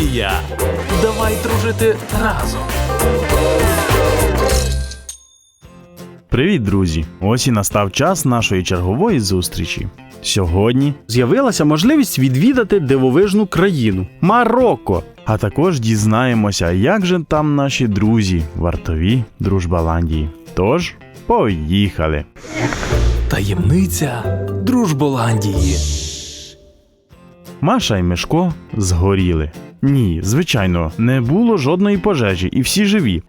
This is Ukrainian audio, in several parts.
Дружболандія. Давай дружити разом. Привіт, друзі! Ось і настав час нашої чергової зустрічі. Сьогодні З'явилася можливість відвідати дивовижну країну Марокко. А також дізнаємося, як же там наші друзі, вартові Дружбаландії. Тож, поїхали! Таємниця Дружболандії. Маша і Мишко згоріли. Ні, звичайно, не було жодної пожежі, і всі живі,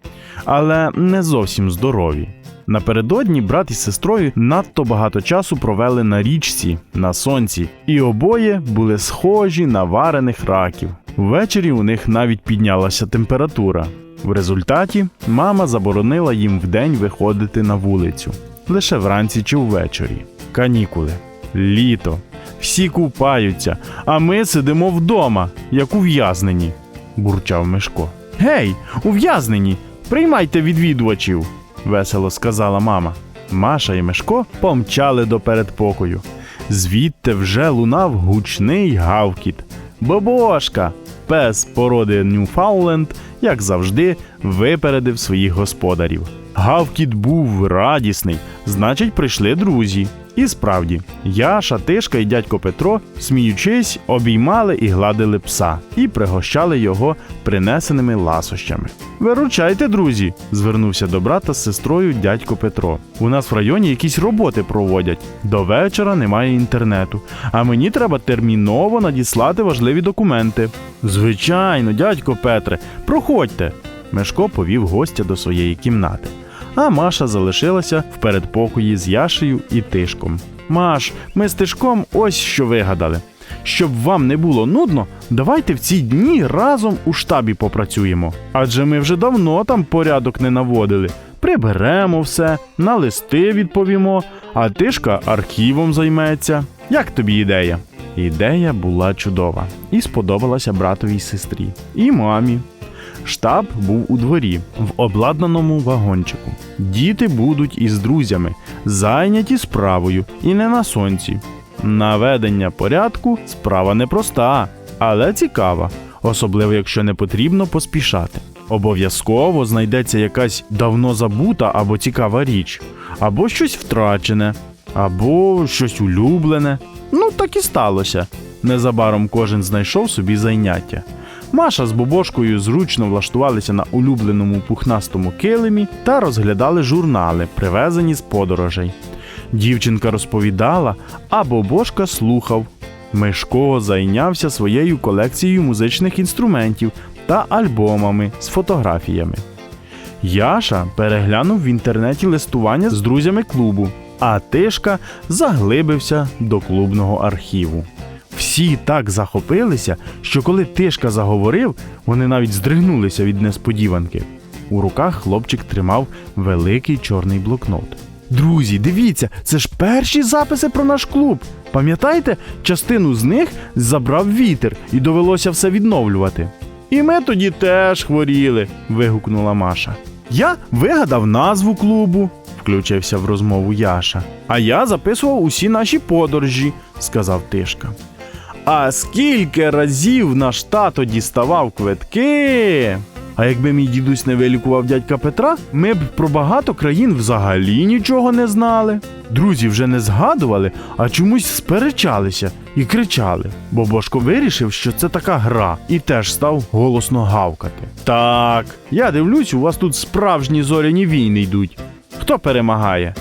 але не зовсім здорові. Напередодні брат із сестрою надто багато часу провели на річці, на сонці, і обоє були схожі на варених раків. Ввечері у них навіть піднялася температура. В результаті мама заборонила їм вдень виходити на вулицю лише вранці чи ввечері. Канікули, літо, всі купаються, а ми сидимо вдома, як ув'язнені, бурчав Мишко. Гей, ув'язнені! Приймайте відвідувачів, весело сказала мама. Маша і Мишко помчали до передпокою. Звідти вже лунав гучний гавкіт. Бобошка! Пес породи Ньюфауленд, як завжди, випередив своїх господарів. Гавкіт був радісний, значить, прийшли друзі. І справді, Яша, Тишка і дядько Петро, сміючись, обіймали і гладили пса і пригощали його принесеними ласощами. Виручайте, друзі, звернувся до брата з сестрою дядько Петро. У нас в районі якісь роботи проводять. До вечора немає інтернету, а мені треба терміново надіслати важливі документи. Звичайно, дядько Петре, проходьте. Мешко повів гостя до своєї кімнати. А Маша залишилася в передпокої з Яшею і Тишком. Маш, ми з Тишком ось що вигадали. Щоб вам не було нудно, давайте в ці дні разом у штабі попрацюємо. Адже ми вже давно там порядок не наводили. Приберемо все, на листи відповімо, а Тишка архівом займеться. Як тобі ідея? Ідея була чудова і сподобалася братовій сестрі і мамі. Штаб був у дворі, в обладнаному вагончику. Діти будуть із друзями, зайняті справою і не на сонці. Наведення порядку справа непроста, але цікава, особливо якщо не потрібно поспішати. Обов'язково знайдеться якась давно забута або цікава річ, або щось втрачене, або щось улюблене. Ну, так і сталося. Незабаром кожен знайшов собі зайняття. Маша з Бобошкою зручно влаштувалися на улюбленому пухнастому килимі та розглядали журнали, привезені з подорожей. Дівчинка розповідала, а Бобошка слухав. Мишко зайнявся своєю колекцією музичних інструментів та альбомами з фотографіями. Яша переглянув в інтернеті листування з друзями клубу, а Тишка заглибився до клубного архіву. Всі так захопилися, що коли Тишка заговорив, вони навіть здригнулися від несподіванки. У руках хлопчик тримав великий чорний блокнот. Друзі, дивіться, це ж перші записи про наш клуб. Пам'ятаєте, частину з них забрав вітер і довелося все відновлювати. І ми тоді теж хворіли, вигукнула Маша. Я вигадав назву клубу, включився в розмову Яша. А я записував усі наші подорожі, сказав Тишка. А скільки разів наш тато діставав квитки? А якби мій дідусь не вилікував дядька Петра, ми б про багато країн взагалі нічого не знали. Друзі вже не згадували, а чомусь сперечалися і кричали. Бо Бошко вирішив, що це така гра, і теж став голосно гавкати. Так, я дивлюсь, у вас тут справжні зоряні війни йдуть. Хто перемагає?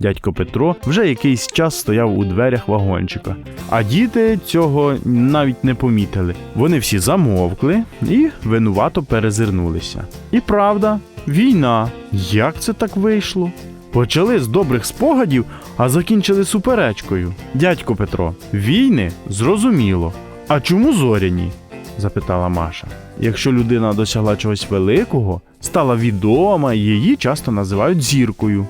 Дядько Петро вже якийсь час стояв у дверях вагончика, а діти цього навіть не помітили. Вони всі замовкли і винувато перезирнулися. І правда, війна. Як це так вийшло? Почали з добрих спогадів, а закінчили суперечкою. Дядько Петро, війни зрозуміло. А чому зоряні? запитала Маша. Якщо людина досягла чогось великого, стала відома, її часто називають зіркою.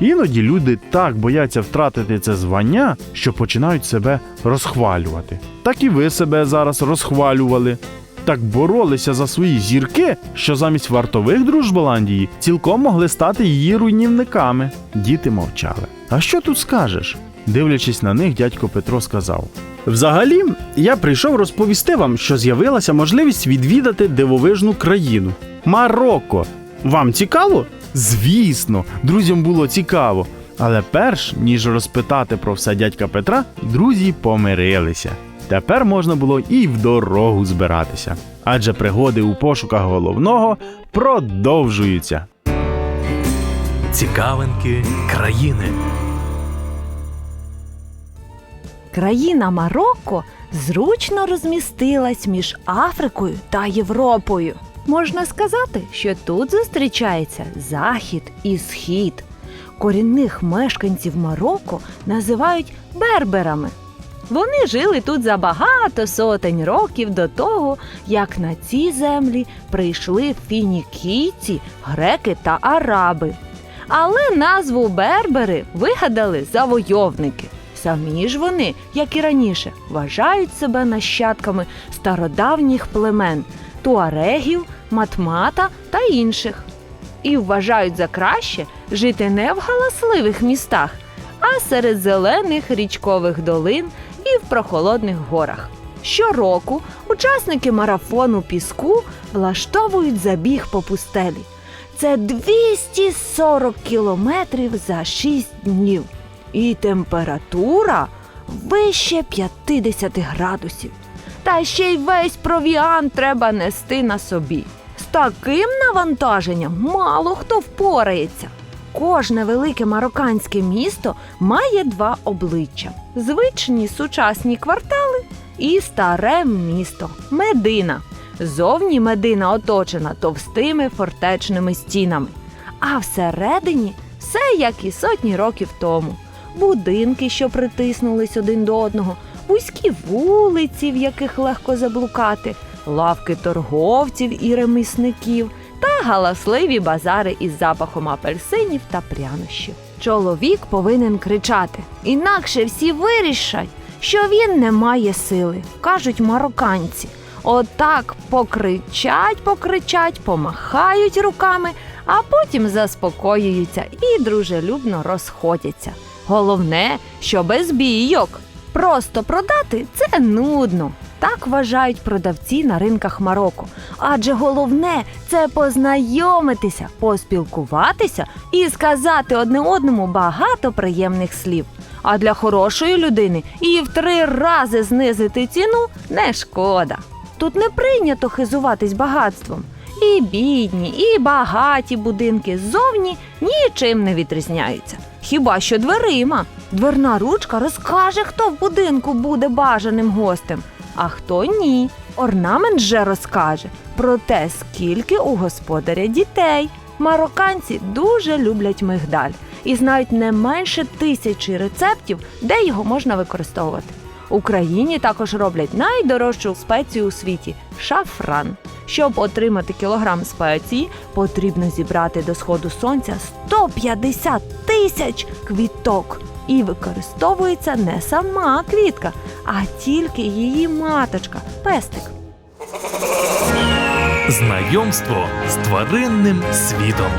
Іноді люди так бояться втратити це звання, що починають себе розхвалювати. Так і ви себе зараз розхвалювали. Так боролися за свої зірки, що замість вартових дружболандії цілком могли стати її руйнівниками. Діти мовчали. А що тут скажеш? Дивлячись на них, дядько Петро сказав: Взагалі, я прийшов розповісти вам, що з'явилася можливість відвідати дивовижну країну Марокко. Вам цікаво? Звісно, друзям було цікаво. Але перш ніж розпитати про все дядька Петра, друзі помирилися. Тепер можна було і в дорогу збиратися. Адже пригоди у пошуках головного продовжуються. Цікавинки країни. Країна Марокко зручно розмістилась між Африкою та Європою. Можна сказати, що тут зустрічається захід і схід. Корінних мешканців Марокко називають берберами. Вони жили тут за багато сотень років до того, як на ці землі прийшли фінікійці, греки та араби. Але назву бербери вигадали завойовники. Самі ж вони, як і раніше, вважають себе нащадками стародавніх племен туарегів, матмата та інших. І вважають за краще жити не в галасливих містах, а серед зелених річкових долин і в прохолодних горах. Щороку учасники марафону піску влаштовують забіг по пустелі. Це 240 кілометрів за 6 днів. І температура вище 50 градусів. Та ще й весь провіант треба нести на собі. З таким навантаженням мало хто впорається. Кожне велике марокканське місто має два обличчя: звичні сучасні квартали і старе місто Медина. Зовні Медина оточена товстими фортечними стінами, а всередині все як і сотні років тому. Будинки, що притиснулись один до одного, вузькі вулиці, в яких легко заблукати, лавки торговців і ремісників та галасливі базари із запахом апельсинів та прянощів. Чоловік повинен кричати, інакше всі вирішать, що він не має сили, кажуть марокканці. Отак покричать, покричать, помахають руками, а потім заспокоюються і дружелюбно розходяться. Головне, що без бійок. Просто продати це нудно. Так вважають продавці на ринках Марокко. Адже головне це познайомитися, поспілкуватися і сказати одне одному багато приємних слів. А для хорошої людини і в три рази знизити ціну не шкода. Тут не прийнято хизуватись багатством. І бідні, і багаті будинки ззовні нічим не відрізняються. Хіба що дверима. Дверна ручка розкаже, хто в будинку буде бажаним гостем, а хто ні. Орнамент же розкаже про те, скільки у господаря дітей. Марокканці дуже люблять мигдаль і знають не менше тисячі рецептів, де його можна використовувати. В Україні також роблять найдорожчу спецію у світі шафран. Щоб отримати кілограм спеції, потрібно зібрати до сходу сонця 150 тисяч квіток. І використовується не сама квітка, а тільки її маточка пестик. Знайомство з тваринним світом.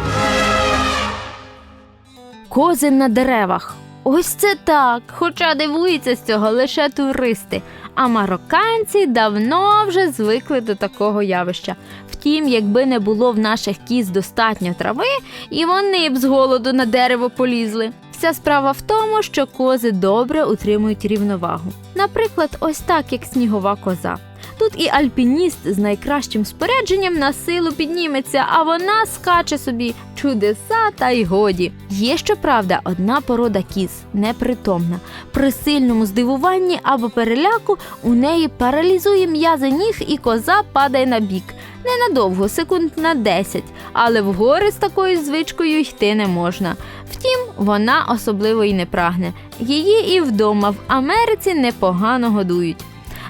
Кози на деревах. Ось це так. Хоча дивуються з цього лише туристи. А марокканці давно вже звикли до такого явища. Втім, якби не було в наших кіз достатньо трави, і вони б з голоду на дерево полізли. Вся справа в тому, що кози добре утримують рівновагу. Наприклад, ось так, як снігова коза. Тут і альпініст з найкращим спорядженням на силу підніметься, а вона скаче собі чудеса та й годі. Є щоправда одна порода кіз непритомна. При сильному здивуванні або переляку у неї паралізує м'язи ніг, і коза падає на бік. Ненадовго, секунд на 10, але в гори з такою звичкою йти не можна. Втім, вона особливо й не прагне. Її і вдома в Америці непогано годують.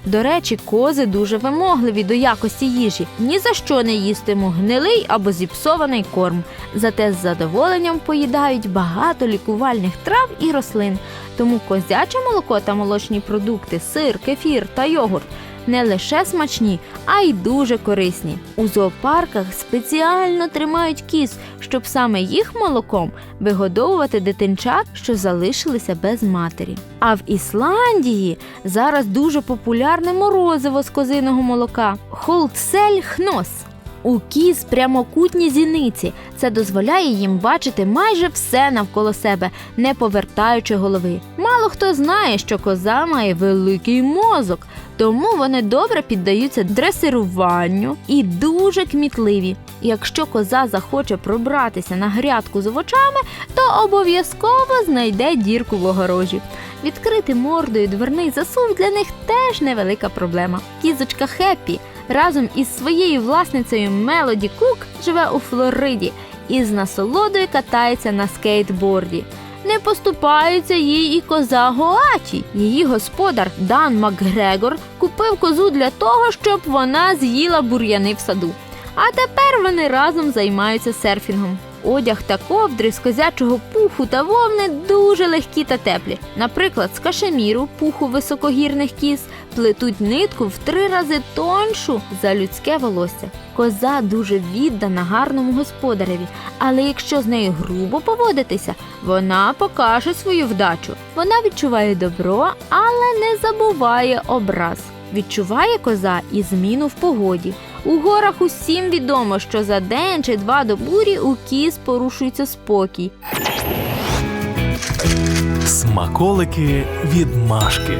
До речі, кози дуже вимогливі до якості їжі. Ні за що не їстиму гнилий або зіпсований корм. Зате з задоволенням поїдають багато лікувальних трав і рослин. Тому козяче молоко та молочні продукти, сир, кефір та йогурт не лише смачні, а й дуже корисні. У зоопарках спеціально тримають кіз, щоб саме їх молоком вигодовувати дитинчат, що залишилися без матері. А в Ісландії зараз дуже популярне морозиво з козиного молока Холдсель Хнос. У кіз прямокутні зіниці. Це дозволяє їм бачити майже все навколо себе, не повертаючи голови. Мало хто знає, що коза має великий мозок, тому вони добре піддаються дресируванню і дуже кмітливі. Якщо коза захоче пробратися на грядку з овочами, то обов'язково знайде дірку в огорожі. Відкрити мордою дверний засув для них теж невелика проблема. Кізочка Хеппі разом із своєю власницею Мелоді Кук живе у Флориді і з насолодою катається на скейтборді. Не поступається їй і коза Гоаті. Її господар Дан Макгрегор купив козу для того, щоб вона з'їла бур'яни в саду. А тепер вони разом займаються серфінгом. Одяг та ковдри з козячого пуху та вовни дуже легкі та теплі. Наприклад, з кашеміру, пуху високогірних кіз, плетуть нитку в три рази тоншу за людське волосся. Коза дуже віддана гарному господареві, але якщо з нею грубо поводитися, вона покаже свою вдачу. Вона відчуває добро, але не забуває образ. Відчуває коза і зміну в погоді. У горах усім відомо, що за день чи два до бурі у кіз порушується спокій. Смаколики від Машки.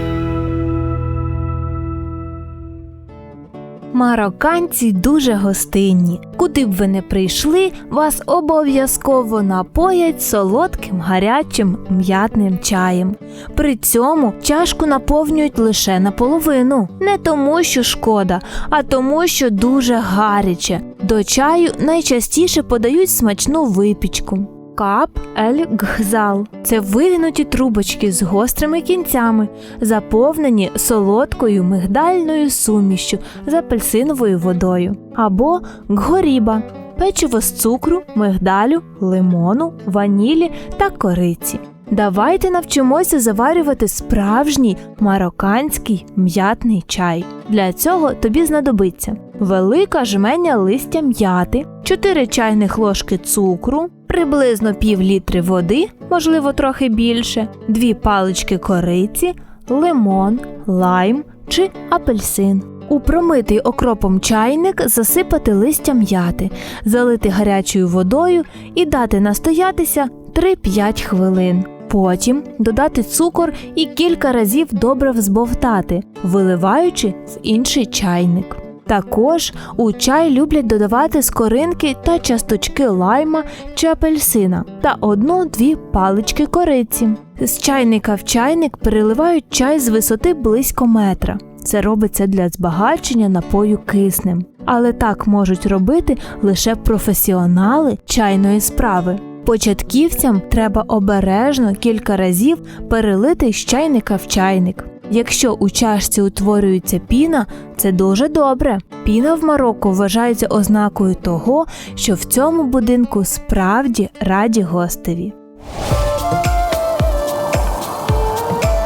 Марокканці дуже гостинні. Куди б ви не прийшли, вас обов'язково напоять солодким гарячим м'ятним чаєм. При цьому чашку наповнюють лише наполовину. Не тому, що шкода, а тому, що дуже гаряче. До чаю найчастіше подають смачну випічку. Кап ель гхзал це вивінуті трубочки з гострими кінцями, заповнені солодкою мигдальною сумішчю з апельсиновою водою, або гхоріба печиво з цукру, мигдалю, лимону, ванілі та кориці. Давайте навчимося заварювати справжній марокканський м'ятний чай. Для цього тобі знадобиться велика жменя листя м'яти, 4 чайних ложки цукру, приблизно пів літри води, можливо, трохи більше, 2 палички кориці, лимон, лайм чи апельсин. У промитий окропом чайник засипати листя м'яти, залити гарячою водою і дати настоятися 3-5 хвилин. Потім додати цукор і кілька разів добре взбовтати, виливаючи в інший чайник. Також у чай люблять додавати скоринки та часточки лайма чи апельсина та одну-дві палички кориці. З чайника в чайник переливають чай з висоти близько метра. Це робиться для збагачення напою киснем. Але так можуть робити лише професіонали чайної справи. Початківцям треба обережно кілька разів перелити з чайника в чайник. Якщо у чашці утворюється піна, це дуже добре. Піна в Марокко вважається ознакою того, що в цьому будинку справді раді гостеві.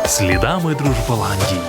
Слідами Дружболандії.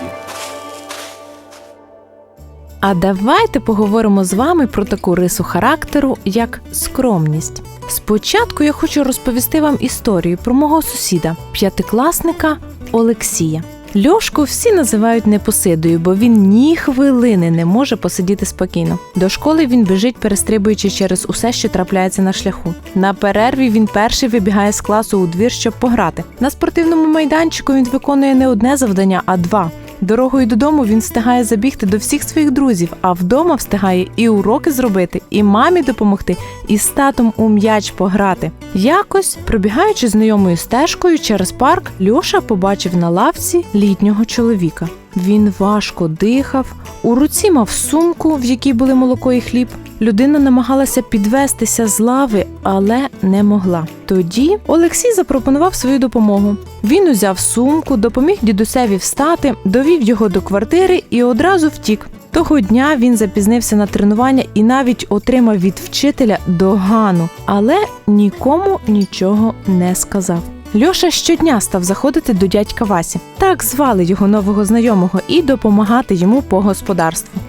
А давайте поговоримо з вами про таку рису характеру, як скромність. Спочатку я хочу розповісти вам історію про мого сусіда, п'ятикласника Олексія. Льошку всі називають непосидою, бо він ні хвилини не може посидіти спокійно. До школи він біжить, перестрибуючи через усе, що трапляється на шляху. На перерві він перший вибігає з класу у двір, щоб пограти. На спортивному майданчику він виконує не одне завдання, а два. Дорогою додому він встигає забігти до всіх своїх друзів, а вдома встигає і уроки зробити, і мамі допомогти, і з татом у м'яч пограти. Якось, пробігаючи знайомою стежкою через парк, Льоша побачив на лавці літнього чоловіка. Він важко дихав, у руці мав сумку, в якій були молоко і хліб. Людина намагалася підвестися з лави, але не могла. Тоді Олексій запропонував свою допомогу. Він узяв сумку, допоміг дідусеві встати, довів його до квартири і одразу втік. Того дня він запізнився на тренування і навіть отримав від вчителя догану, але нікому нічого не сказав. Льоша щодня став заходити до дядька Васі. Так звали його нового знайомого і допомагати йому по господарству.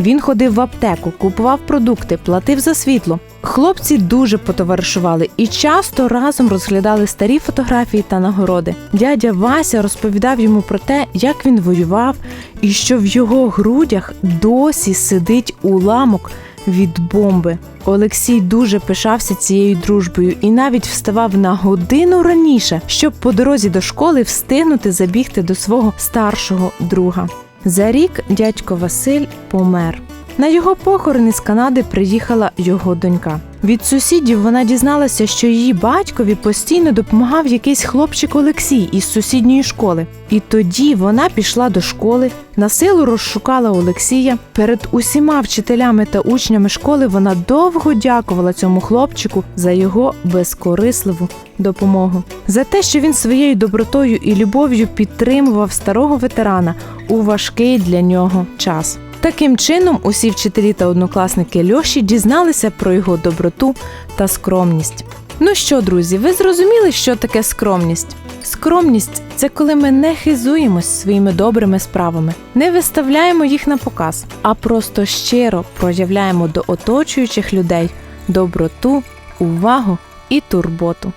Він ходив в аптеку, купував продукти, платив за світло. Хлопці дуже потоваришували і часто разом розглядали старі фотографії та нагороди. Дядя Вася розповідав йому про те, як він воював, і що в його грудях досі сидить уламок від бомби. Олексій дуже пишався цією дружбою і навіть вставав на годину раніше, щоб по дорозі до школи встигнути забігти до свого старшого друга. За рік дядько Василь помер. На його похорон із Канади приїхала його донька. Від сусідів вона дізналася, що її батькові постійно допомагав якийсь хлопчик Олексій із сусідньої школи. І тоді вона пішла до школи, на силу розшукала Олексія. Перед усіма вчителями та учнями школи вона довго дякувала цьому хлопчику за його безкорисливу допомогу, за те, що він своєю добротою і любов'ю підтримував старого ветерана у важкий для нього час. Таким чином, усі вчителі та однокласники Льоші дізналися про його доброту та скромність. Ну що, друзі, ви зрозуміли, що таке скромність? Скромність це коли ми не хизуємось своїми добрими справами, не виставляємо їх на показ, а просто щиро проявляємо до оточуючих людей доброту, увагу і турботу.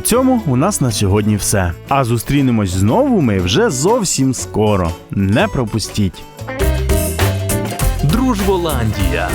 Цьому у нас на сьогодні все. А зустрінемось знову ми вже зовсім скоро. Не пропустіть! Дружболандія.